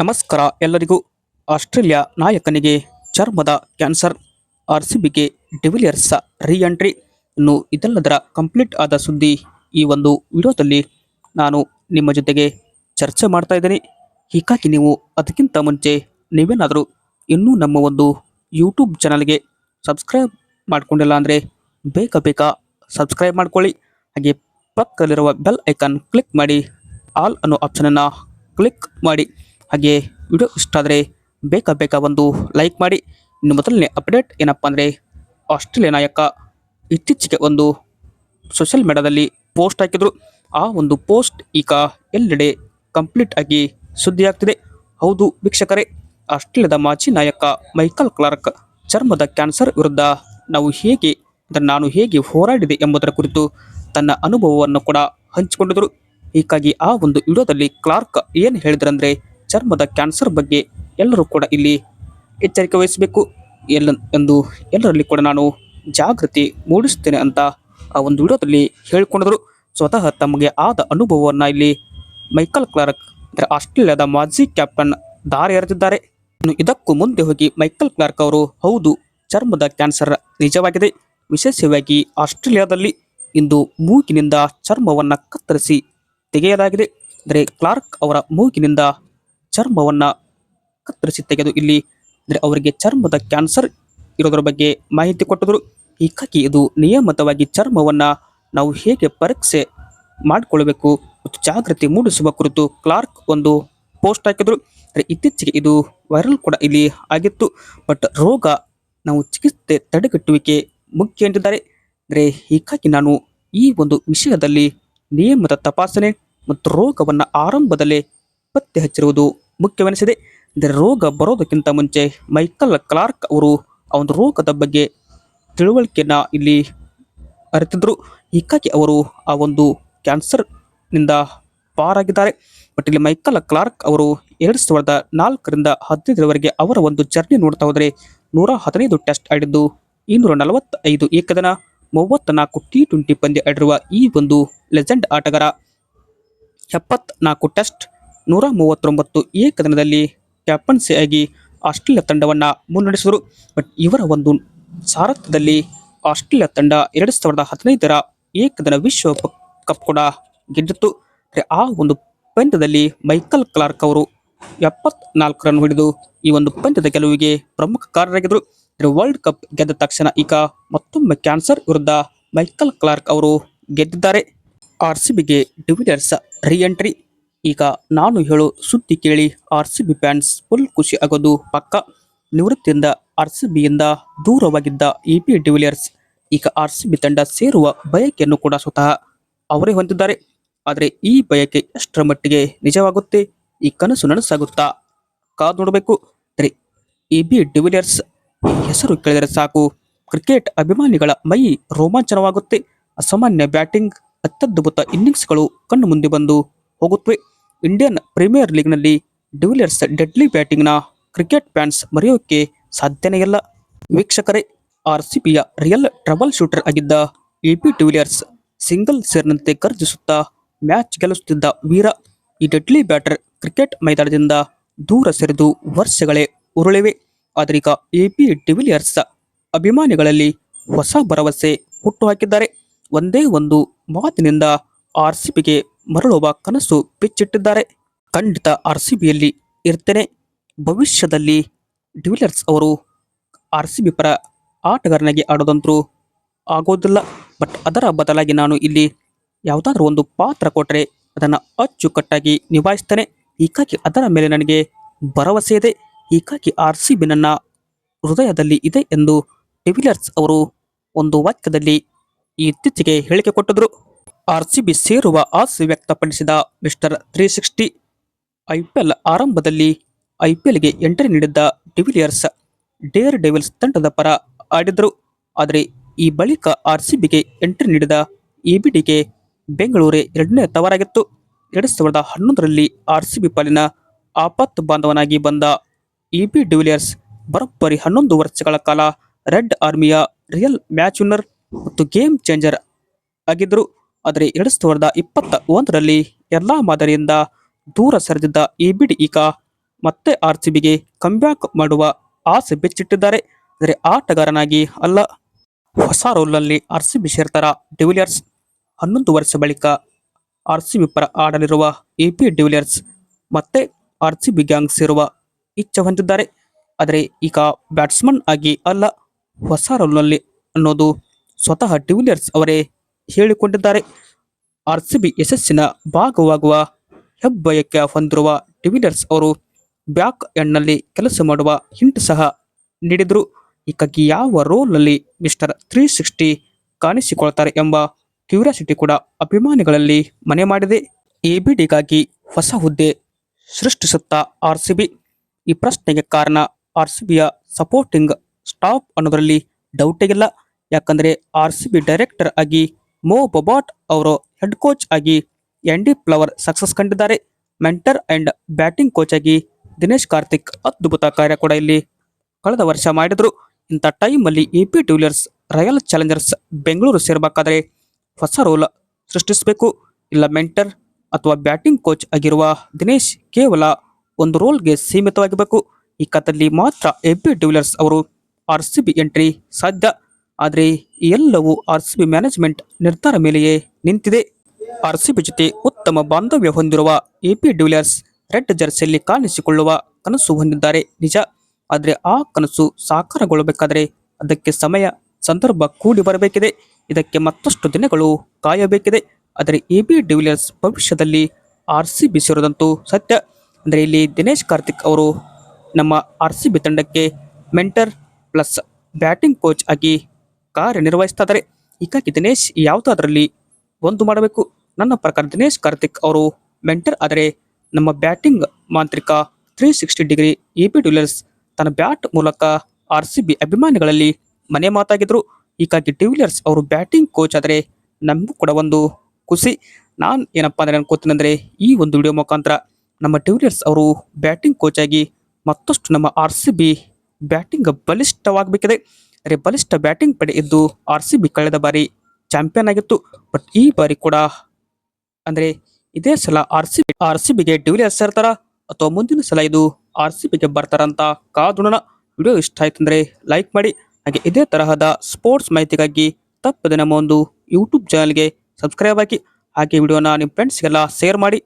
ನಮಸ್ಕಾರ ಎಲ್ಲರಿಗೂ. ಆಸ್ಟ್ರೇಲಿಯಾ ನಾಯಕನಿಗೆ ಚರ್ಮದ ಕ್ಯಾನ್ಸರ್. ಆರ್ ಸಿ ಬಿಗೆ ಡಿವಿಲಿಯರ್ಸ್ ರೀ ಎಂಟ್ರಿ ಇನ್ನು ಇದೆಲ್ಲದರ ಕಂಪ್ಲೀಟ್ ಆದ ಸುದ್ದಿ ಈ ಒಂದು ವಿಡಿಯೋದಲ್ಲಿ ನಾನು ನಿಮ್ಮ ಜೊತೆಗೆ ಚರ್ಚೆ ಮಾಡ್ತಾ ಇದ್ದೀನಿ. ಹೀಗಾಗಿ ನೀವು ಅದಕ್ಕಿಂತ ಮುಂಚೆ ನೀವೇನಾದರೂ ಇನ್ನೂ ನಮ್ಮ ಒಂದು ಯೂಟ್ಯೂಬ್ ಚಾನಲ್ಗೆ ಸಬ್ಸ್ಕ್ರೈಬ್ ಮಾಡಿಕೊಂಡಿಲ್ಲ ಅಂದರೆ ಬೇಗ ಬೇಗ ಸಬ್ಸ್ಕ್ರೈಬ್ ಮಾಡ್ಕೊಳ್ಳಿ. ಹಾಗೆ ಪಕ್ಕದಲ್ಲಿರುವ ಬೆಲ್ ಐಕಾನ್ ಕ್ಲಿಕ್ ಮಾಡಿ. ಆಲ್ ಅನ್ನೋ ಆಪ್ಷನನ್ನು ಕ್ಲಿಕ್ ಮಾಡಿ. ಹಾಗೆ ವಿಡಿಯೋ ಇಷ್ಟ ಆದರೆ ಬೇಕಾ ಬೇಕಾ ಒಂದು ಲೈಕ್ ಮಾಡಿ. ಇನ್ನು ಮೊದಲನೇ ಅಪ್ಡೇಟ್ ಏನಪ್ಪ ಅಂದರೆ ಆಸ್ಟ್ರೇಲಿಯಾ ನಾಯಕ ಇತ್ತೀಚೆಗೆ ಒಂದು ಸೋಷಿಯಲ್ ಮೀಡಿಯಾದಲ್ಲಿ ಪೋಸ್ಟ್ ಹಾಕಿದರು. ಆ ಒಂದು ಪೋಸ್ಟ್ ಈಗ ಎಲ್ಲೆಡೆ ಕಂಪ್ಲೀಟ್ ಆಗಿ ಸುದ್ದಿಯಾಗ್ತಿದೆ ಹೌದು ವೀಕ್ಷಕರೇ, ಆಸ್ಟ್ರೇಲಿಯಾದ ಮಾಜಿ ನಾಯಕ ಮೈಕಲ್ ಕ್ಲಾರ್ಕ್ ಚರ್ಮದ ಕ್ಯಾನ್ಸರ್ ವಿರುದ್ಧ ನಾವು ಹೇಗೆ ಅಂದರೆ ನಾನು ಹೇಗೆ ಹೋರಾಡಿದೆ ಎಂಬುದರ ಕುರಿತು ತನ್ನ ಅನುಭವವನ್ನು ಕೂಡ ಹಂಚಿಕೊಂಡಿದ್ದರು. ಹೀಗಾಗಿ ಆ ಒಂದು ವಿಡಿಯೋದಲ್ಲಿ ಕ್ಲಾರ್ಕ್ ಏನು ಹೇಳಿದ್ರಂದ್ರೆ ಚರ್ಮದ ಕ್ಯಾನ್ಸರ್ ಬಗ್ಗೆ ಎಲ್ಲರೂ ಕೂಡ ಇಲ್ಲಿ ಎಚ್ಚರಿಕೆ ವಹಿಸಬೇಕು. ಎಲ್ಲ ಎಂದು ಎಲ್ಲರಲ್ಲಿ ಕೂಡ ನಾನು ಜಾಗೃತಿ ಮೂಡಿಸ್ತೇನೆ ಅಂತ ಆ ಒಂದು ವಿಡಿಯೋದಲ್ಲಿ ಹೇಳಿಕೊಂಡಿದ್ರು. ಸ್ವತಃ ತಮಗೆ ಆದ ಅನುಭವವನ್ನು ಇಲ್ಲಿ ಮೈಕಲ್ ಕ್ಲಾರ್ಕ್, ಅಂದರೆ ಆಸ್ಟ್ರೇಲಿಯಾದ ಮಾಜಿ ಕ್ಯಾಪ್ಟನ್ ದಾರಿ ಎರೆದಿದ್ದಾರೆ. ಇನ್ನು ಇದಕ್ಕೂ ಮುಂದೆ ಹೋಗಿ ಮೈಕಲ್ ಕ್ಲಾರ್ಕ್ ಅವರು, ಹೌದು, ಚರ್ಮದ ಕ್ಯಾನ್ಸರ್ ನಿಜವಾಗಿದೆ. ವಿಶೇಷವಾಗಿ ಆಸ್ಟ್ರೇಲಿಯಾದಲ್ಲಿ ಇಂದು ಮೂಗಿನಿಂದ ಚರ್ಮವನ್ನು ಕತ್ತರಿಸಿ ತೆಗೆಯಲಾಗಿದೆ. ಅಂದರೆ ಕ್ಲಾರ್ಕ್ ಅವರ ಮೂಗಿನಿಂದ ಚರ್ಮವನ್ನು ಕತ್ತರಿಸಿ ತೆಗೆದು ಇಲ್ಲಿ, ಅಂದರೆ ಅವರಿಗೆ ಚರ್ಮದ ಕ್ಯಾನ್ಸರ್ ಇರೋದ್ರ ಬಗ್ಗೆ ಮಾಹಿತಿ ಕೊಟ್ಟಿದ್ರು. ಹೀಗಾಗಿ ಇದು ನಿಯಮಿತವಾಗಿ ಚರ್ಮವನ್ನು ನಾವು ಹೇಗೆ ಪರೀಕ್ಷೆ ಮಾಡಿಕೊಳ್ಬೇಕು ಮತ್ತು ಜಾಗೃತಿ ಮೂಡಿಸುವ ಕುರಿತು ಕ್ಲಾರ್ಕ್ ಒಂದು ಪೋಸ್ಟ್ ಹಾಕಿದ್ರು. ಅಂದರೆ ಇತ್ತೀಚೆಗೆ ಇದು ವೈರಲ್ ಕೂಡ ಇಲ್ಲಿ ಆಗಿತ್ತು. ಬಟ್ ರೋಗ ನಾವು ಚಿಕಿತ್ಸೆ ತಡೆಗಟ್ಟುವಿಕೆ ಮುಖ್ಯ ಎಂದಿದ್ದಾರೆ. ಅಂದರೆ ಹೀಗಾಗಿ ನಾನು ಈ ಒಂದು ವಿಷಯದಲ್ಲಿ ನಿಯಮಿತ ತಪಾಸಣೆ ಮತ್ತು ರೋಗವನ್ನು ಆರಂಭದಲ್ಲೇ ಪತ್ತೆ ಹಚ್ಚಿರುವುದು ಮುಖ್ಯವೆನಿಸಿದೆ. ಅಂದರೆ ರೋಗ ಬರೋದಕ್ಕಿಂತ ಮುಂಚೆ ಮೈಕಲ್ ಕ್ಲಾರ್ಕ್ ಅವರು ಆ ಒಂದು ರೋಗದ ಬಗ್ಗೆ ತಿಳುವಳಿಕೆಯನ್ನು ಇಲ್ಲಿ ಅರಿತಿದ್ರು. ಹೀಗಾಗಿ ಅವರು ಆ ಒಂದು ಕ್ಯಾನ್ಸರ್ನಿಂದ ಪಾರಾಗಿದ್ದಾರೆ. ಬಟ್ ಇಲ್ಲಿ ಮೈಕಲ್ ಕ್ಲಾರ್ಕ್ ಅವರು ಎರಡು ಸಾವಿರದ ನಾಲ್ಕರಿಂದ ಹದಿನೈದರವರೆಗೆ ಅವರ ಒಂದು ಜರ್ನಿ ನೋಡ್ತಾ ಹೋದರೆ ನೂರ ಹದಿನೈದು ಟೆಸ್ಟ್ ಆಡಿದ್ದು ಇನ್ನೂರ ನಲವತ್ತೈದು ಏಕದಿನ, ಮೂವತ್ತ್ನಾಲ್ಕು ಟಿ ಟ್ವೆಂಟಿ ಪಂದ್ಯ ಆಡಿರುವ ಈ ಒಂದು ಲೆಜೆಂಡ್ ಆಟಗಾರ ಎಪ್ಪತ್ನಾಲ್ಕು ಟೆಸ್ಟ್ ನೂರ ಮೂವತ್ತೊಂಬತ್ತು ಏಕದಿನದಲ್ಲಿ ಕ್ಯಾಪ್ಟನ್ಸಿಯಾಗಿ ಆಸ್ಟ್ರೇಲಿಯಾ ತಂಡವನ್ನು ಮುನ್ನಡೆಸಿದರು. ಬಟ್ ಇವರ ಒಂದು ಸಾರಥ್ಯದಲ್ಲಿ ಆಸ್ಟ್ರೇಲಿಯಾ ತಂಡ ಎರಡು ಸಾವಿರದ ಹದಿನೈದರ ಏಕದಿನ ವಿಶ್ವ ಕಪ್ ಕೂಡ ಗೆದ್ದಿತ್ತು. ಆ ಒಂದು ಪಂದ್ಯದಲ್ಲಿ ಮೈಕಲ್ ಕ್ಲಾರ್ಕ್ ಅವರು ಎಪ್ಪತ್ನಾಲ್ಕು ರನ್ ಹಿಡಿದು ಈ ಒಂದು ಪಂದ್ಯದ ಗೆಲುವಿಗೆ ಪ್ರಮುಖ ಕಾರಣರಾಗಿದ್ದರು ವರ್ಲ್ಡ್ ಕಪ್ ಗೆದ್ದ ತಕ್ಷಣ ಈಗ ಮತ್ತೊಮ್ಮೆ ಕ್ಯಾನ್ಸರ್ ವಿರುದ್ಧ ಮೈಕಲ್ ಕ್ಲಾರ್ಕ್ ಅವರು ಗೆದ್ದಿದ್ದಾರೆ. ಆರ್ ಸಿ ಬಿಗೆ ಡಿವಿಲಿಯರ್ಸ್ ರೀ ಎಂಟ್ರಿ ಈಗ ನಾನು ಹೇಳೋ ಸುದ್ದಿ ಕೇಳಿ R C B fans full ಖುಷಿ ಆಗೋದು ಪಕ್ಕ ನಿವೃತ್ತಿಯಿಂದ ಆರ್ ಸಿ ಬಿಯಿಂದ ದೂರವಾಗಿದ್ದ ಇ ಪಿ ಡಿವಿಲಿಯರ್ಸ್. ಈಗ ಆರ್ ಸಿ ಬಿ ತಂಡ ಸೇರುವ ಬಯಕೆಯನ್ನು ಕೂಡ ಸ್ವತಃ ಅವರೇ ಹೊಂದಿದ್ದಾರೆ. ಆದರೆ ಈ ಬಯಕೆ ಎಷ್ಟರ ಮಟ್ಟಿಗೆ ನಿಜವಾಗುತ್ತೆ? ಈ ಕನಸು ನನಸಾಗುತ್ತಾ? ಕಾದು ನೋಡಬೇಕು. ಸರಿ ಇ ಬಿ ಡಿವಿಲಿಯರ್ಸ್ ಹೆಸರು ಕೇಳಿದರೆ ಸಾಕು. ಕ್ರಿಕೆಟ್ ಅಭಿಮಾನಿಗಳ ಮೈ ರೋಮಾಂಚನವಾಗುತ್ತೆ. ಅಸಾಮಾನ್ಯ ಬ್ಯಾಟಿಂಗ್ ಅತ್ಯದ್ಭುತ ಇನ್ನಿಂಗ್ಸ್ಗಳು ಕಣ್ಣು ಮುಂದೆ ಬಂದು ಹೋಗುತ್ತವೆ. ಇಂಡಿಯನ್ ಪ್ರೀಮಿಯರ್ ಲೀಗ್ನಲ್ಲಿ ಡಿವಿಲಿಯರ್ಸ್ ಡೆಡ್ಲಿ ಬ್ಯಾಟಿಂಗ್ನ ಕ್ರಿಕೆಟ್ ಫ್ಯಾನ್ಸ್ ಮರೆಯೋಕೆ ಸಾಧ್ಯನೇ ಇಲ್ಲ. ವೀಕ್ಷಕರೇ ಆರ್ ಸಿ ಬಿಯ ರಿಯಲ್ ಟ್ರಬಲ್ ಶೂಟರ್ ಆಗಿದ್ದ A B de Villiers single ಸೇರಿನಂತೆ ಗರ್ಜಿಸುತ್ತಾ ಮ್ಯಾಚ್ ಗೆಲ್ಲಿಸುತ್ತಿದ್ದ ವೀರ, ಈ ಡೆಡ್ಲಿ ಬ್ಯಾಟರ್ ಕ್ರಿಕೆಟ್ ಮೈದಾನದಿಂದ ದೂರ ಸರಿದು ವರ್ಷಗಳೇ ಉರುಳಿವೆ. ಆದರೀಗ ಎ ಪಿ ಡಿವಿಲಿಯರ್ಸ್ ಅಭಿಮಾನಿಗಳಲ್ಲಿ ಹೊಸ ಭರವಸೆ ಹುಟ್ಟುಹಾಕಿದ್ದಾರೆ ಒಂದೇ ಒಂದು ಮಾತಿನಿಂದ ಆರ್ ಸಿ ಬಿಗೆ ಮರಳುವ ಕನಸು ಬಿಚ್ಚಿಟ್ಟಿದ್ದಾರೆ. ಖಂಡಿತ ಆರ್ ಸಿ ಬಿಯಲ್ಲಿ ಇರ್ತೇನೆ. ಭವಿಷ್ಯದಲ್ಲಿ ಡಿವಿಲಿಯರ್ಸ್ ಅವರು ಆರ್ ಸಿ ಬಿ ಪರ ಆಟಗಾರನಾಗಿ ಆಡೋದಂತರೂ ಆಗೋದಿಲ್ಲ. ಬಟ್ ಅದರ ಬದಲಾಗಿ ನಾನು ಇಲ್ಲಿ ಯಾವುದಾದ್ರೂ ಒಂದು ಪಾತ್ರ ಕೊಟ್ಟರೆ ಅದನ್ನು ಅಚ್ಚುಕಟ್ಟಾಗಿ ನಿಭಾಯಿಸ್ತೇನೆ. ಹೀಗಾಗಿ ಅದರ ಮೇಲೆ ನನಗೆ ಭರವಸೆ ಇದೆ. ಹೀಗಾಗಿ ಆರ್ ಸಿ ಬಿ ನನ್ನ ಹೃದಯದಲ್ಲಿ ಇದೆ ಎಂದು ಡಿವಿಲಿಯರ್ಸ್ ಅವರು ಒಂದು ವಾಕ್ಯದಲ್ಲಿ ಇತ್ತೀಚೆಗೆ ಹೇಳಿಕೆ ಕೊಟ್ಟಿದ್ರು. ಆರ್ ಸಿ ಬಿ ಸೇರುವ ಆಸೆ ವ್ಯಕ್ತಪಡಿಸಿದ ಮಿಸ್ಟರ್ ತ್ರೀ ಸಿಕ್ಸ್ಟಿ ಐಪಿಎಲ್ ಆರಂಭದಲ್ಲಿ ಐಪಿಎಲ್ಗೆ ಎಂಟ್ರಿ ನೀಡಿದ್ದ ಡಿವಿಲಿಯರ್ಸ್ ಡೇರ್ ಡೆವಿಲ್ಸ್ ತಂಡದ ಪರ ಆಡಿದರು. ಆದರೆ ಈ ಬಳಿಕ ಆರ್ಸಿಬಿಗೆ ಎಂಟ್ರಿ ನೀಡಿದ ಇಬಿಡಿಗೆ ಬೆಂಗಳೂರೇ ಎರಡನೇ ತವರಾಗಿತ್ತು. ಎರಡು ಸಾವಿರದ ಹನ್ನೊಂದರಲ್ಲಿ ಆರ್ಸಿಬಿ ಪಾಲಿನ ಆಪತ್ ಬಾಂಧವನಾಗಿ ಬಂದ ಇಬಿ ಡಿವಿಲಿಯರ್ಸ್ ಬರೋಬ್ಬರಿ ಹನ್ನೊಂದು ವರ್ಷಗಳ ಕಾಲ ರೆಡ್ ಆರ್ಮಿಯ ರಿಯಲ್ ಮ್ಯಾಚ್ ವಿನ್ನರ್ ಮತ್ತು ಗೇಮ್ ಚೇಂಜರ್ ಆಗಿದ್ದರು ಆದರೆ ಎರಡು ಸಾವಿರದ ಇಪ್ಪತ್ತ ಒಂದರಲ್ಲಿ ಎಲ್ಲ ಮಾದರಿಯಿಂದ ದೂರ ಸರಿದಿದ್ದ ಎ ಬಿ ಡಿ ಈಗ ಮತ್ತೆ ಆರ್ ಸಿ ಬಿಗೆ ಕಂಬ್ಯಾಕ್ ಮಾಡುವ ಆಸೆ ಬೆಚ್ಚಿಟ್ಟಿದ್ದಾರೆ. ಆದರೆ ಆಟಗಾರನಾಗಿ ಅಲ್ಲ, ಹೊಸ ರೋಲ್ನಲ್ಲಿ ಆರ್ ಸಿ ಬಿ ಸೇರ್ತಾರ ಡಿವಿಲಿಯರ್ಸ್. ಹನ್ನೊಂದು ವರ್ಷ ಬಳಿಕ ಆರ್ ಸಿ ಬಿ ಪರ ಆಡಲಿರುವ ಎ ಪಿ ಡಿವಿಲಿಯರ್ಸ್ ಮತ್ತೆ ಆರ್ ಸಿ ಬಿ ಗ್ಯಾಂಗ್ ಸೇರುವ ಇಚ್ಛೆ ಹೊಂದಿದ್ದಾರೆ. ಆದರೆ ಈಗ ಬ್ಯಾಟ್ಸ್ಮನ್ ಆಗಿ ಅಲ್ಲ, ಹೊಸ ರೋಲ್ನಲ್ಲಿ ಅನ್ನೋದು ಸ್ವತಃ ಡಿವಿಲಿಯರ್ಸ್ ಅವರೇ ಹೇಳಿಕೊಂಡಿದ್ದಾರೆ. ಆರ್ ಸಿ ಬಿ ಯಶಸ್ಸಿನ ಭಾಗವಾಗುವ ಹೆಬ್ಬಯಕ್ಕೆ ಹೊಂದಿರುವ ಡಿವಿಲಿಯರ್ಸ್ ಅವರು ಬ್ಯಾಕ್ ಎಂಡ್ನಲ್ಲಿ ಕೆಲಸ ಮಾಡುವ ಹಿಂಟ್ ಸಹ ನೀಡಿದರು. ಹೀಗಾಗಿ ಯಾವ ರೋಲ್ನಲ್ಲಿ ಮಿಸ್ಟರ್ ತ್ರೀ ಸಿಕ್ಸ್ಟಿ ಕಾಣಿಸಿಕೊಳ್ತಾರೆ ಎಂಬ ಕ್ಯೂರಿಯಾಸಿಟಿ ಕೂಡ ಅಭಿಮಾನಿಗಳಲ್ಲಿ ಮನೆ ಮಾಡಿದೆ. ಎ ಬಿ ಡಿಗಾಗಿ ಹೊಸ ಹುದ್ದೆ ಸೃಷ್ಟಿಸುತ್ತಾ ಆರ್ ಸಿ ಬಿ ಈ ಪ್ರಶ್ನೆಗೆ ಕಾರಣ ಆರ್ ಸಿ ಬಿಯ ಸಪೋರ್ಟಿಂಗ್ ಸ್ಟಾಫ್ ಅನ್ನೋದರಲ್ಲಿ ಡೌಟೇ ಇಲ್ಲ. ಯಾಕಂದರೆ ಆರ್ ಸಿ ಬಿ ಡೈರೆಕ್ಟರ್ ಆಗಿ ಮೋ ಬೊಬಾಟ್ ಅವರು ಹೆಡ್ ಕೋಚ್ ಆಗಿ ಎಂಡಿ ಪ್ಲವರ್ ಸಕ್ಸಸ್ ಕಂಡಿದ್ದಾರೆ. ಮೆಂಟರ್ ಅಂಡ್ ಬ್ಯಾಟಿಂಗ್ ಕೋಚ್ ಆಗಿ ದಿನೇಶ್ ಕಾರ್ತಿಕ್ ಅದ್ಭುತ ಕಾರ್ಯ ಕೂಡ ಇಲ್ಲಿ ಕಳೆದ ವರ್ಷ ಮಾಡಿದ್ರು. ಇಂಥ ಟೈಮಲ್ಲಿ A B de Villiers Royal Challengers Bengaluru ಸೇರಬೇಕಾದ್ರೆ ಹೊಸ ರೋಲ್ ಸೃಷ್ಟಿಸಬೇಕು. ಇಲ್ಲ ಮೆಂಟರ್ ಅಥವಾ ಬ್ಯಾಟಿಂಗ್ ಕೋಚ್ ಆಗಿರುವ ದಿನೇಶ್ ಕೇವಲ ಒಂದು ರೋಲ್ಗೆ ಸೀಮಿತವಾಗಿರಬೇಕು. ಈ ಕಥೆಯಲ್ಲಿ ಮಾತ್ರ ಎ ಪಿ ಅವರು ಆರ್ ಸಿ ಬಿ ಎಂಟ್ರಿ ಸಾಧ್ಯ. ಆದರೆ ಎಲ್ಲವೂ ಆರ್ ಸಿ ಬಿ ಮ್ಯಾನೇಜ್ಮೆಂಟ್ ನಿರ್ಧಾರ ಮೇಲೆಯೇ ನಿಂತಿದೆ. ಆರ್ ಸಿ ಬಿ ಜೊತೆ ಉತ್ತಮ ಬಾಂಧವ್ಯ ಹೊಂದಿರುವ A B de Villiers red ಜರ್ಸಿಯಲ್ಲಿ ಕಾಣಿಸಿಕೊಳ್ಳುವ ಕನಸು ಹೊಂದಿದ್ದಾರೆ. ನಿಜ. ಆದರೆ ಆ ಕನಸು ಸಾಕಾರಗೊಳ್ಳಬೇಕಾದರೆ ಅದಕ್ಕೆ ಸಮಯ, ಸಂದರ್ಭ ಕೂಡಿ ಬರಬೇಕಿದೆ. ಇದಕ್ಕೆ ಮತ್ತಷ್ಟು ದಿನಗಳು ಕಾಯಬೇಕಿದೆ. ಆದರೆ ಎ ಬಿ ಡಿವಿಲಿಯರ್ಸ್ ಭವಿಷ್ಯದಲ್ಲಿ ಆರ್ ಸಿ ಬಿ ಸೇರೋದಂತೂ ಸತ್ಯ. ಅಂದರೆ ಇಲ್ಲಿ ದಿನೇಶ್ ಕಾರ್ತಿಕ್ ಅವರು ನಮ್ಮ ಆರ್ ಸಿ ಬಿ ತಂಡಕ್ಕೆ ಮೆಂಟರ್ ಪ್ಲಸ್ ಬ್ಯಾಟಿಂಗ್ ಕೋಚ್ ಆಗಿ ಕಾರ್ಯನಿರ್ವಹಿಸ್ತಾ ಇದ್ದಾರೆ ಹೀಗಾಗಿ ದಿನೇಶ್ ಯಾವುದಾದ್ರಲ್ಲಿ ಒಂದು ಮಾಡಬೇಕು? ನನ್ನ ಪ್ರಕಾರ ದಿನೇಶ್, ಕಾರ್ತಿಕ್ ಅವರು ಮೆಂಟರ್ ಆದರೆ ನಮ್ಮ ಬ್ಯಾಟಿಂಗ್ ಮಾಂತ್ರಿಕ three sixty degree A B de Villiers ತನ್ನ ಬ್ಯಾಟ್ ಮೂಲಕ ಆರ್ ಸಿ ಬಿ ಅಭಿಮಾನಿಗಳಲ್ಲಿ ಮನೆ ಮಾತಾಗಿದ್ರು. ಹೀಗಾಗಿ ಡಿವಿಲಿಯರ್ಸ್ ಅವರು ಬ್ಯಾಟಿಂಗ್ ಕೋಚ್ ಆದರೆ ನಮಗೂ ಕೂಡ ಒಂದು ಖುಷಿ. ನಾನು ಏನಪ್ಪ ಅಂದರೆ ಅನ್ಕೋತೀನಿ ಅಂದರೆ ಈ ಒಂದು ವಿಡಿಯೋ ಮುಖಾಂತರ ನಮ್ಮ ಡಿವಿಲಿಯರ್ಸ್ ಅವರು ಬ್ಯಾಟಿಂಗ್ ಕೋಚ್ ಆಗಿ ಮತ್ತಷ್ಟು ನಮ್ಮ ಆರ್ ಸಿ ಬಿ ಬ್ಯಾಟಿಂಗ್ ಬಲಿಷ್ಠವಾಗಬೇಕಿದೆ. ಅರೆ ಬಲಿಷ್ಠ ಬ್ಯಾಟಿಂಗ್ ಪಡೆ ಇದ್ದು ಆರ್ ಸಿ ಬಿ ಕಳೆದ ಬಾರಿ ಚಾಂಪಿಯನ್ ಆಗಿತ್ತು. ಬಟ್ ಈ ಬಾರಿ ಕೂಡ ಅಂದರೆ ಇದೇ ಸಲ R C B R C ಬಿಗೆ ಡಿವಿಲಿಯರ್ಸ್ ಸೇರ್ತಾರ. ಅಥವಾ ಮುಂದಿನ ಸಲ ಇದು ಆರ್ ಸಿ ಬಿಗೆ ಬರ್ತಾರಂತ ಕಾದುಣ ವಿಡಿಯೋ ಇಷ್ಟ ಆಯ್ತು ಅಂದರೆ ಲೈಕ್ ಮಾಡಿ. ಹಾಗೆ ಇದೇ ತರಹದ ಸ್ಪೋರ್ಟ್ಸ್ ಮಾಹಿತಿಗಾಗಿ ತಪ್ಪದೆ ನಮ್ಮ ಒಂದು ಯೂಟ್ಯೂಬ್ ಚಾನಲ್ಗೆ ಸಬ್ಸ್ಕ್ರೈಬ್ ಆಗಿ ಹಾಗೆ ವಿಡಿಯೋನ ನಿಮ್ಮ ಫ್ರೆಂಡ್ಸ್ಗೆಲ್ಲ ಶೇರ್ ಮಾಡಿ.